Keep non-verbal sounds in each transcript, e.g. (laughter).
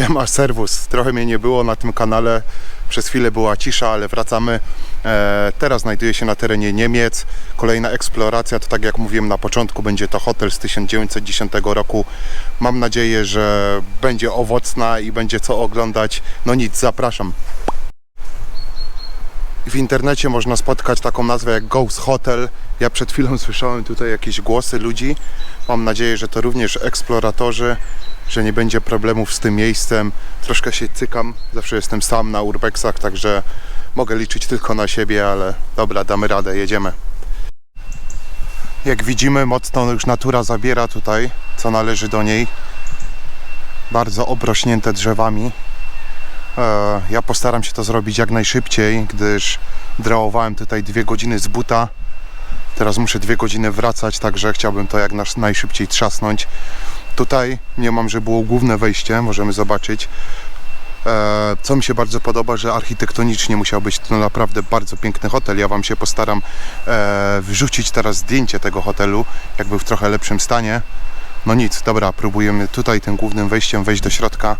Siema, serwus. Trochę mnie nie było na tym kanale. Przez chwilę była cisza, ale wracamy. E, teraz znajduję się na terenie Niemiec. Kolejna eksploracja, to tak jak mówiłem na początku, będzie to hotel z 1910 roku. Mam nadzieję, że będzie owocna i będzie co oglądać. No nic, zapraszam. W internecie można spotkać taką nazwę jak Ghost Hotel. Ja przed chwilą (laughs) słyszałem tutaj jakieś głosy ludzi. Mam nadzieję, że to również eksploratorzy, że nie będzie problemów z tym miejscem. Troszkę się cykam, zawsze jestem sam na urbexach, także mogę liczyć tylko na siebie, ale dobra, damy radę, jedziemy. Jak widzimy, mocno już natura zabiera tutaj, co należy do niej. Bardzo obrośnięte drzewami. E, Ja postaram się to zrobić jak najszybciej, gdyż drełowałem tutaj dwie godziny z buta. Teraz muszę dwie godziny wracać, także chciałbym to jak najszybciej trzasnąć. Tutaj nie mam, że było główne wejście, możemy zobaczyć. E, Co mi się bardzo podoba, że architektonicznie musiał być to naprawdę bardzo piękny hotel. Ja Wam się postaram e, wrzucić teraz zdjęcie tego hotelu, jak był w trochę lepszym stanie. No nic, dobra, próbujemy tutaj tym głównym wejściem wejść do środka.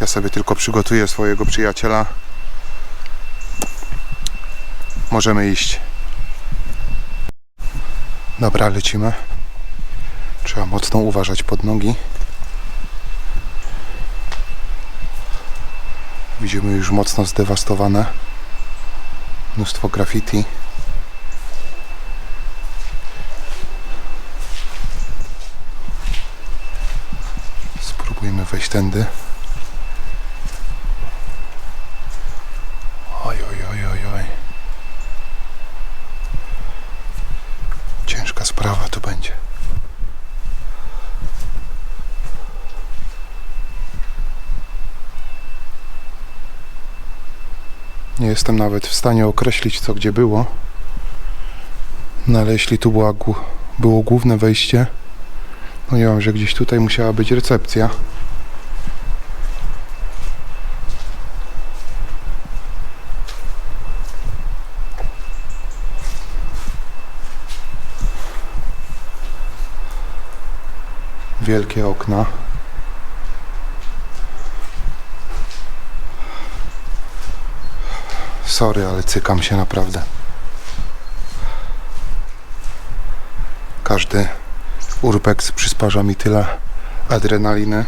Ja sobie tylko przygotuję swojego przyjaciela. Możemy iść. Dobra, lecimy. Trzeba mocno uważać pod nogi. Widzimy już mocno zdewastowane. Mnóstwo graffiti. Spróbujmy wejść tędy. Oj, oj, oj, oj, oj. Ciężka sprawa to będzie. Nie jestem nawet w stanie określić, co gdzie było. No ale jeśli tu była, było główne wejście, no nie wiem, że gdzieś tutaj musiała być recepcja. Wielkie okna. Sorry, ale cykam się naprawdę. Każdy urbex przysparza mi tyle adrenaliny.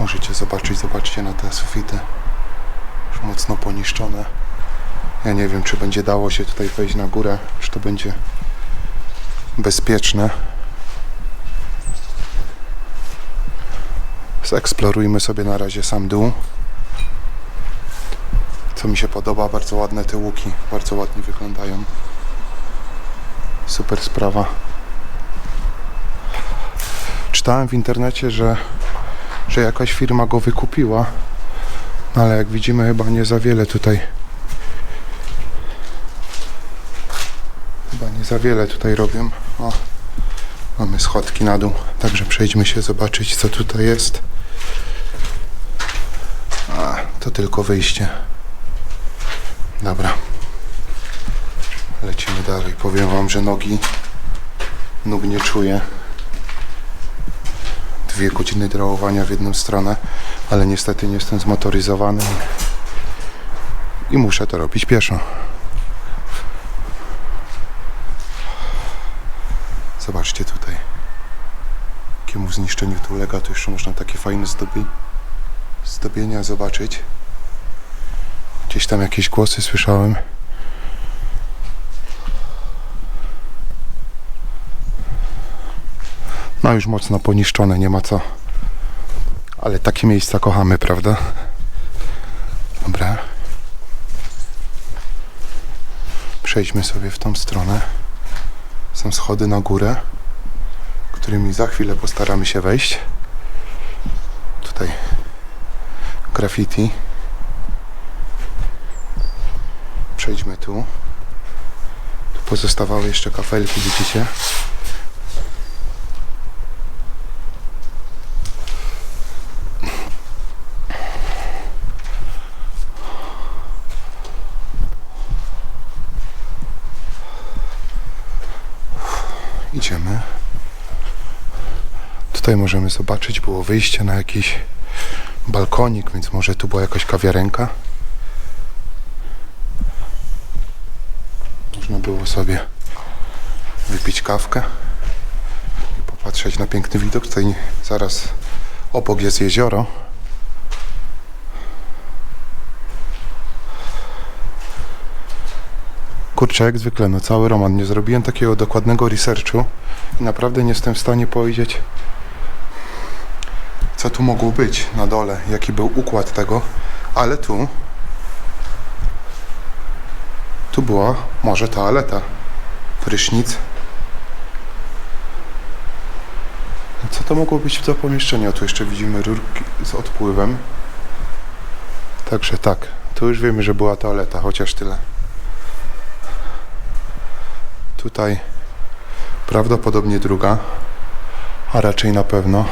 Możecie zobaczyć, zobaczcie na te sufity. Już mocno poniszczone. Ja nie wiem, czy będzie dało się tutaj wejść na górę, czy to będzie bezpieczne. Zeksplorujmy sobie na razie sam dół. Co mi się podoba, bardzo ładne te łuki, bardzo ładnie wyglądają. Super sprawa. Czytałem w internecie, że, że jakaś firma go wykupiła, no ale jak widzimy chyba nie za wiele tutaj. Chyba nie za wiele tutaj robią. O, mamy schodki na dół, także przejdźmy się zobaczyć co tutaj jest. To tylko wyjście. Dobra. Lecimy dalej. Powiem wam, że nogi nóg nie czuję. Dwie godziny drałowania w jedną stronę, ale niestety nie jestem zmotoryzowany i muszę to robić pieszo. Zobaczcie tutaj. Jakiemu zniszczeniu tu ulega, to jeszcze można takie fajne zdobi zdobienia zobaczyć. Gdzieś tam jakieś głosy słyszałem. No już mocno poniszczone, nie ma co. Ale takie miejsca kochamy, prawda? Dobra. Przejdźmy sobie w tą stronę. Są schody na górę, którymi za chwilę postaramy się wejść. Tutaj graffiti. Przejdźmy tu. Tu pozostawały jeszcze kafelki, widzicie? Idziemy. Tutaj możemy zobaczyć, było wyjście na jakiś balkonik, więc może tu była jakaś kawiarenka. Można było sobie wypić kawkę i popatrzeć na piękny widok. Tutaj zaraz obok jest jezioro. Kurczę, jak zwykle, no cały roman. Nie zrobiłem takiego dokładnego researchu i naprawdę nie jestem w stanie powiedzieć, co tu mogło być na dole, jaki był układ tego, ale tu tu była może toaleta, prysznic. Co to mogło być w to pomieszczenie? Tu jeszcze widzimy rurki z odpływem. Także tak, tu już wiemy, że była toaleta, chociaż tyle. Tutaj prawdopodobnie druga, a raczej na pewno.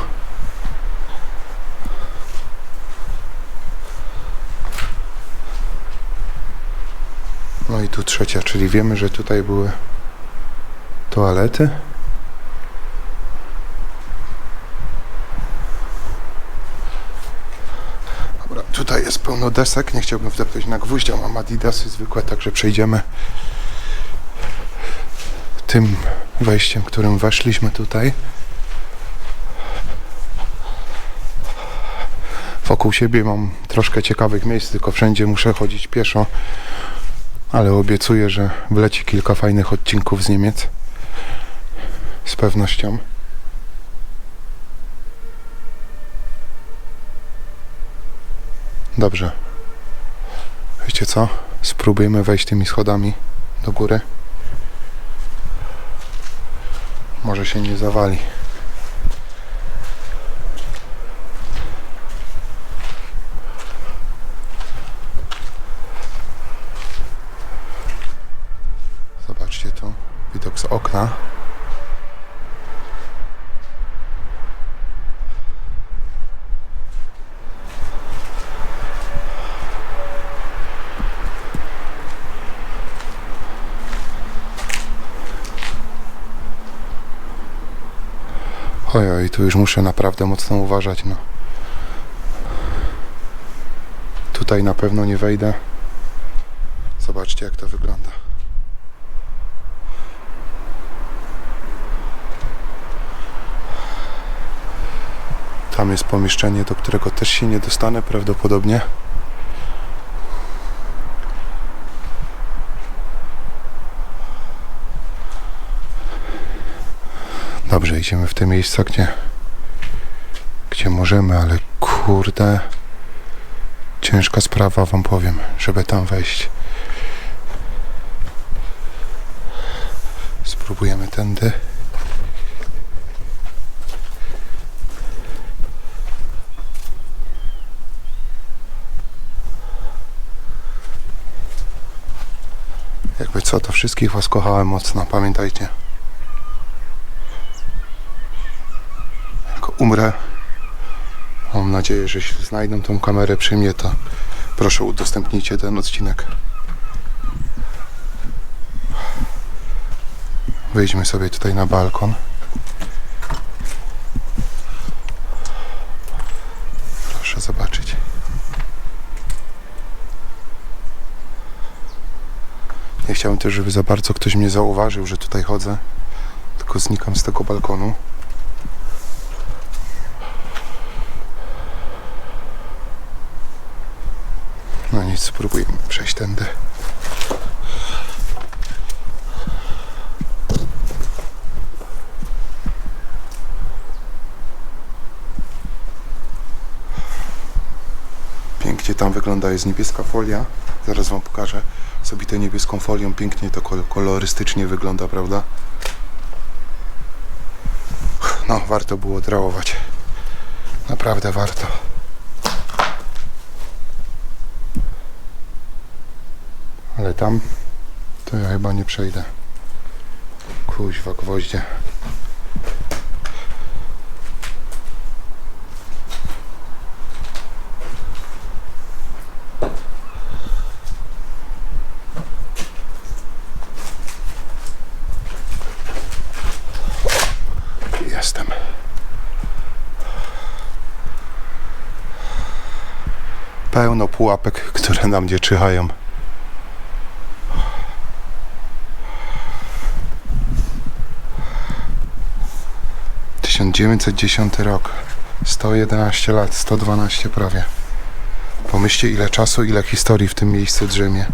Tu trzecia, czyli wiemy, że tutaj były toalety. Dobra, tutaj jest pełno desek, nie chciałbym wdeptać na gwóźdź, a mam adidasy zwykłe, także przejdziemy tym wejściem, którym weszliśmy tutaj. Wokół siebie mam troszkę ciekawych miejsc, tylko wszędzie muszę chodzić pieszo ale obiecuję, że wleci kilka fajnych odcinków z Niemiec. Z pewnością. Dobrze. Wiecie co? Spróbujemy wejść tymi schodami do góry. Może się nie zawali. Zobaczcie tu, widok z okna. Tu już muszę naprawdę mocno uważać, no. Tutaj na pewno nie wejdę. Zobaczcie jak to wygląda. Tam jest pomieszczenie, do którego też się nie dostanę prawdopodobnie. Dobrze, idziemy w te miejsca, gdzie, gdzie możemy, ale kurde, ciężka sprawa wam powiem, żeby tam wejść. Spróbujemy tędy. Jakby co, to wszystkich was kochałem mocno, pamiętajcie. Umrę, mam nadzieję, że się znajdą tą kamerę przy mnie, to proszę udostępnijcie ten odcinek. Wyjdźmy sobie tutaj na balkon. Proszę zobaczyć. Nie chciałem też, żeby za bardzo ktoś mnie zauważył, że tutaj chodzę, tylko znikam z tego balkonu. Nic, spróbujemy przejść tędy. Pięknie tam wygląda, jest niebieska folia. Zaraz Wam pokażę sobie tę niebieską folią. Pięknie to kol- kolorystycznie wygląda, prawda? No, warto było drałować. Naprawdę warto. Ale tam to ja chyba nie przejdę. Kuźwa gwoździe. Jestem. Pełno pułapek, które na mnie czyhają. Tysiąc dziewięćset dziesiąty rok. 111 lat, 112 prawie. Pomyślcie ile czasu, ile historii w tym miejscu drzemie.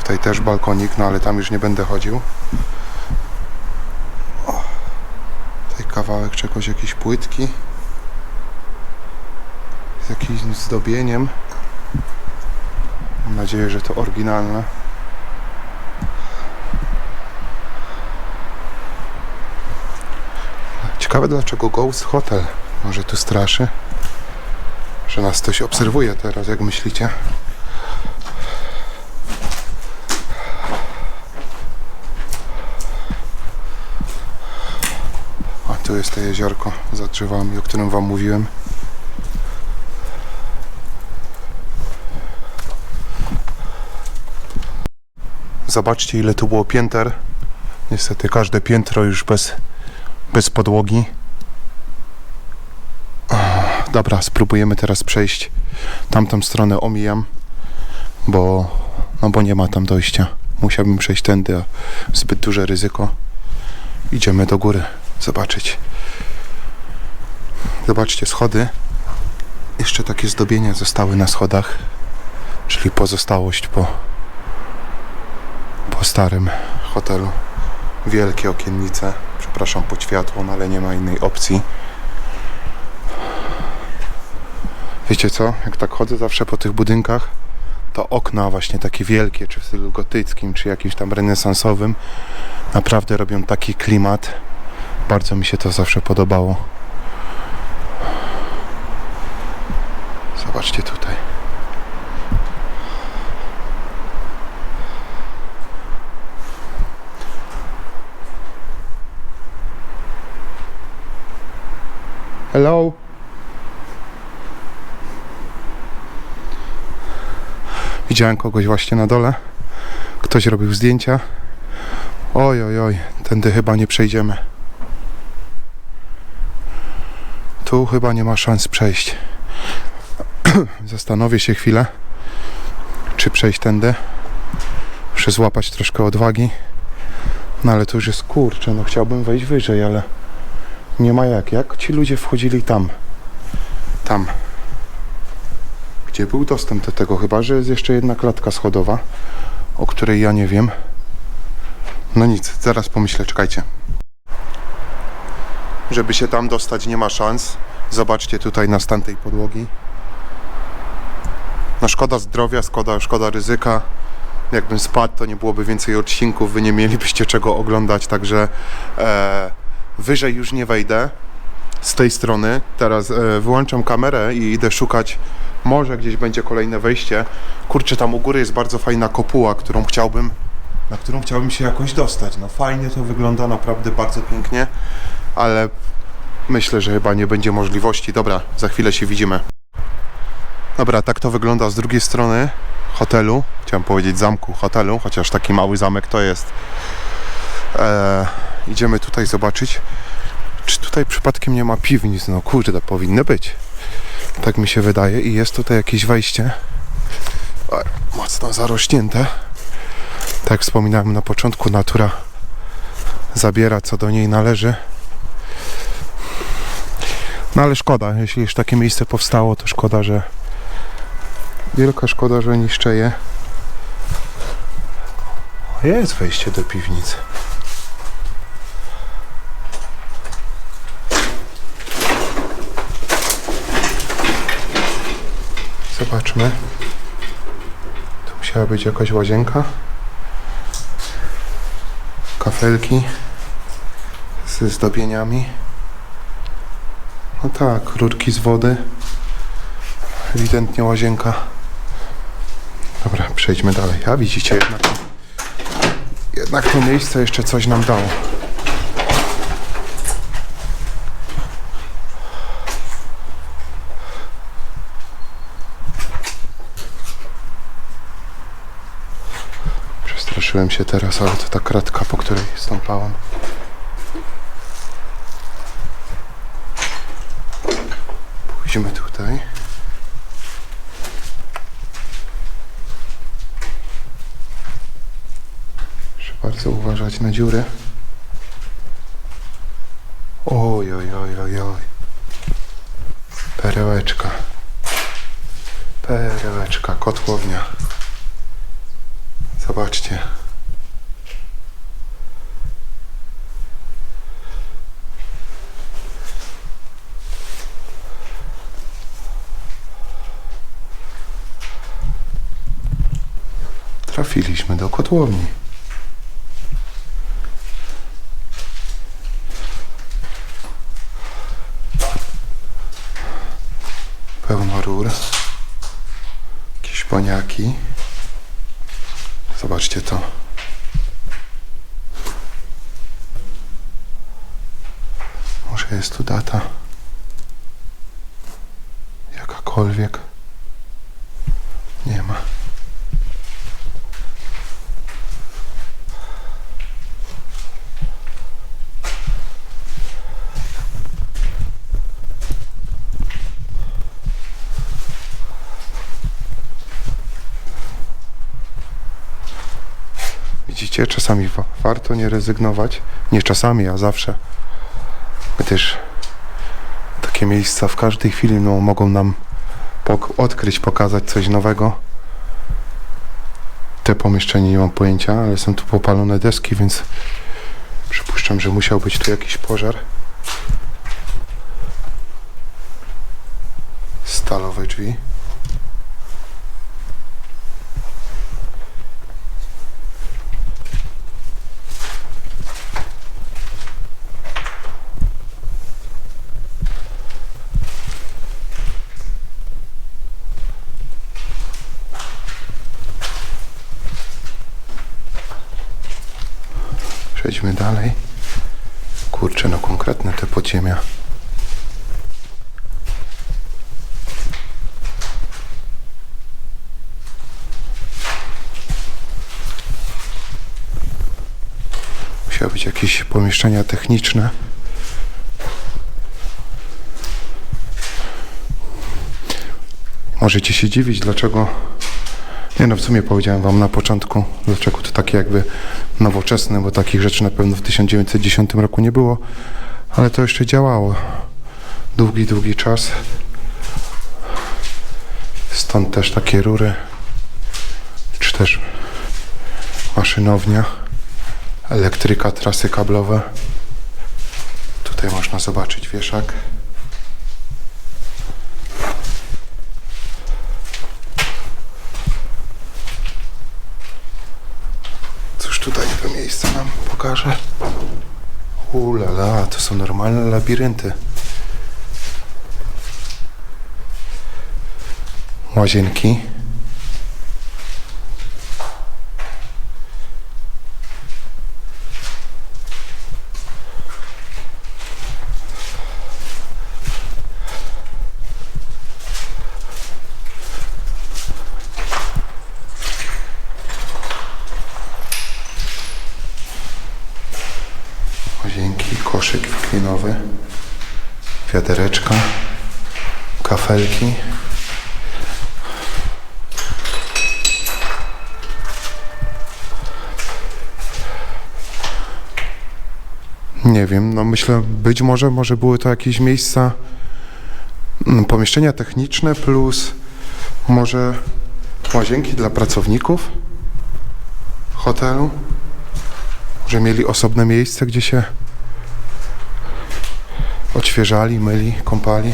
Tutaj też balkonik, no ale tam już nie będę chodził. O, tutaj kawałek czegoś, jakieś płytki. Z jakimś zdobieniem. Mam nadzieję, że to oryginalne. Ciekawe dlaczego Ghost Hotel może tu straszy. Że nas ktoś obserwuje teraz, jak myślicie? A tu jest to jeziorko za drzewami, o którym wam mówiłem. Zobaczcie ile tu było pięter. Niestety każde piętro już bez, bez podłogi. Dobra, spróbujemy teraz przejść tamtą stronę omijam, bo no bo nie ma tam dojścia. Musiałbym przejść tędy, a zbyt duże ryzyko. Idziemy do góry zobaczyć. Zobaczcie, schody. Jeszcze takie zdobienia zostały na schodach, czyli pozostałość po, po starym hotelu. Wielkie okiennice. Przepraszam, pod światło, no ale nie ma innej opcji. Wiecie co? Jak tak chodzę zawsze po tych budynkach, to okna właśnie takie wielkie, czy w stylu gotyckim, czy jakimś tam renesansowym, naprawdę robią taki klimat. Bardzo mi się to zawsze podobało. Zobaczcie tutaj. Hello. Widziałem kogoś właśnie na dole. Ktoś robił zdjęcia. Oj, oj, oj, tędy chyba nie przejdziemy. Tu chyba nie ma szans przejść. (clears throat) Zastanowię się chwilę, czy przejść tędy. Muszę złapać troszkę odwagi. No ale to już jest kurczę, no chciałbym wejść wyżej, ale nie ma jak. Jak ci ludzie wchodzili tam? Tam. Gdzie był dostęp do tego? Chyba, że jest jeszcze jedna klatka schodowa, o której ja nie wiem. No nic, zaraz pomyślę, czekajcie. Żeby się tam dostać nie ma szans. Zobaczcie tutaj na stan tej podłogi. No szkoda zdrowia, szkoda, szkoda ryzyka. Jakbym spadł, to nie byłoby więcej odcinków, wy nie mielibyście czego oglądać, także e, wyżej już nie wejdę z tej strony. Teraz e, wyłączam kamerę i idę szukać. Może gdzieś będzie kolejne wejście. Kurczę, tam u góry jest bardzo fajna kopuła, którą chciałbym, na którą chciałbym się jakoś dostać. No fajnie to wygląda, naprawdę bardzo pięknie, ale myślę, że chyba nie będzie możliwości. Dobra, za chwilę się widzimy. Dobra, tak to wygląda z drugiej strony hotelu. Chciałem powiedzieć zamku hotelu, chociaż taki mały zamek to jest. E, idziemy tutaj zobaczyć, czy tutaj przypadkiem nie ma piwnic. No kurde, powinny być. Tak mi się wydaje. I jest tutaj jakieś wejście. Mocno zarośnięte. Tak jak wspominałem na początku, natura zabiera co do niej należy. No ale szkoda, jeśli już takie miejsce powstało, to szkoda, że wielka szkoda, że niszczeje. Jest wejście do piwnicy. Zobaczmy. Tu musiała być jakaś łazienka. Kafelki ze zdobieniami. No tak, rurki z wody. ewidentnie łazienka. Dobra, przejdźmy dalej. A widzicie, jednak, jednak to miejsce jeszcze coś nam dało. Przestraszyłem się teraz, ale to ta kratka, po której stąpałem. Pójdźmy tutaj. Muszę bardzo uważać na dziury. Oj, oj, oj, oj, oj. Perełeczka. Perełeczka, kotłownia. Zobaczcie. Trafiliśmy do kotłowni. Pełno rur. Jakieś poniaki. Zobaczcie to. Może jest tu data. Jakakolwiek. Nie ma. Czasami wa- warto nie rezygnować. Nie czasami, a zawsze. Gdyż takie miejsca w każdej chwili no, mogą nam pok- odkryć, pokazać coś nowego. Te pomieszczenie nie mam pojęcia, ale są tu popalone deski, więc przypuszczam, że musiał być tu jakiś pożar. Stalowe drzwi. Przejdźmy dalej. Kurczę, no konkretne te podziemia. Musiały być jakieś pomieszczenia techniczne. Możecie się dziwić, dlaczego nie no, w sumie powiedziałem wam na początku, dlaczego to takie jakby nowoczesne, bo takich rzeczy na pewno w 1910 roku nie było, ale to jeszcze działało długi, długi czas. Stąd też takie rury, czy też maszynownia, elektryka, trasy kablowe. Tutaj można zobaczyć wieszak. Cóż tutaj to miejsce nam pokaże? Ulala, to są normalne labirynty. Łazienki. Łazienki, koszyk wiklinowy, wiadereczka, kafelki. Nie wiem, no myślę, być może, może były to jakieś miejsca, mm, pomieszczenia techniczne plus może łazienki dla pracowników hotelu. Że mieli osobne miejsce, gdzie się odświeżali, myli, kąpali.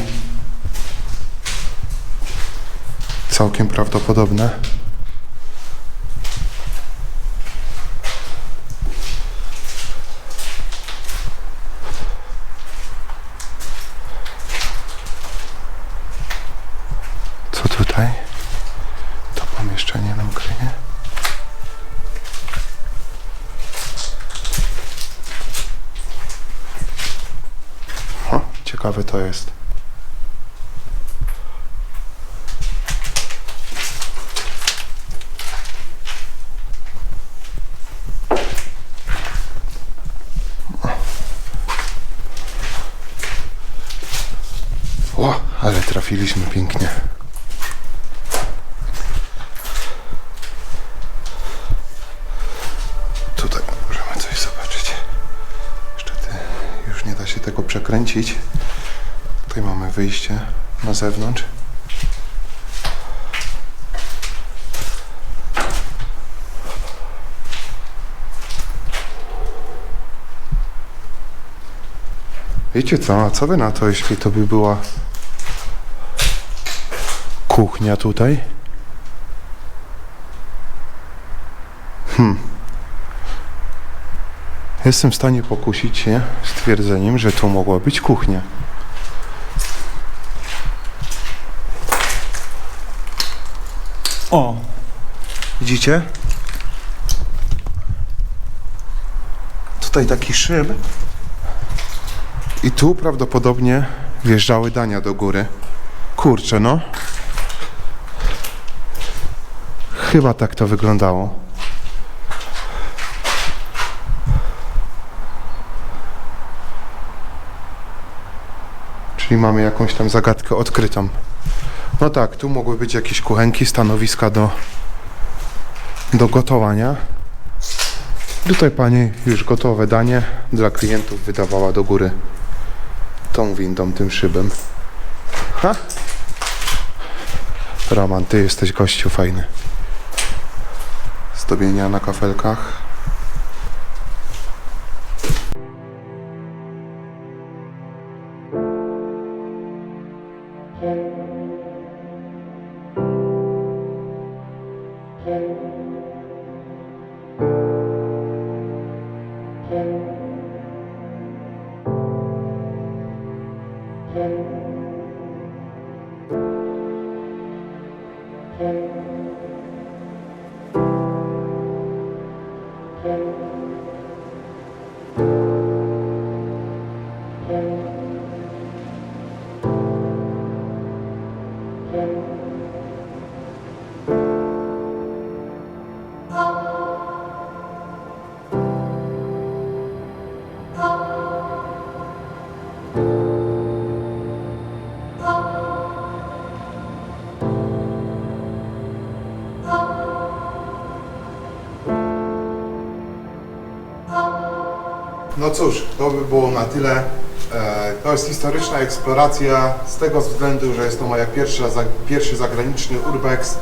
Całkiem prawdopodobne. Co tu to jest. O, ale trafiliśmy pięknie. Tutaj możemy coś zobaczyć. Niestety już nie da się tego przekręcić. Tutaj mamy wyjście na zewnątrz. Wiecie co, a co by na to, jeśli to by była kuchnia tutaj? Jestem w stanie pokusić się stwierdzeniem, że tu mogła być kuchnia. O! Widzicie? Tutaj taki szyb. I tu prawdopodobnie wjeżdżały dania do góry. Kurczę, no. Chyba tak to wyglądało. Czyli mamy jakąś tam zagadkę odkrytą. No tak, tu mogły być jakieś kuchenki, stanowiska do, do gotowania. Tutaj pani już gotowe danie dla klientów wydawała do góry tą windą, tym szybem. Ha? Roman, ty jesteś gościu fajny. Zdobienia na kafelkach. No cóż, to by było na tyle. E, To jest historyczna eksploracja z tego względu, że jest to moja pierwsza, za- pierwszy zagraniczny urbex.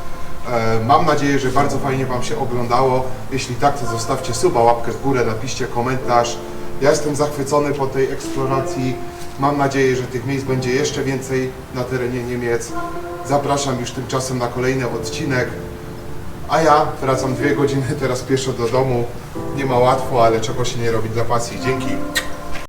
E, Mam nadzieję, że bardzo fajnie Wam się oglądało. Jeśli tak, to zostawcie suba, łapkę w górę, napiszcie komentarz. Ja jestem zachwycony po tej eksploracji. Mam nadzieję, że tych miejsc będzie jeszcze więcej na terenie Niemiec. Zapraszam już tymczasem na kolejny odcinek. A ja wracam dwie godziny teraz pieszo do domu. Nie ma łatwo, ale czego się nie robi dla pasji. Dzięki.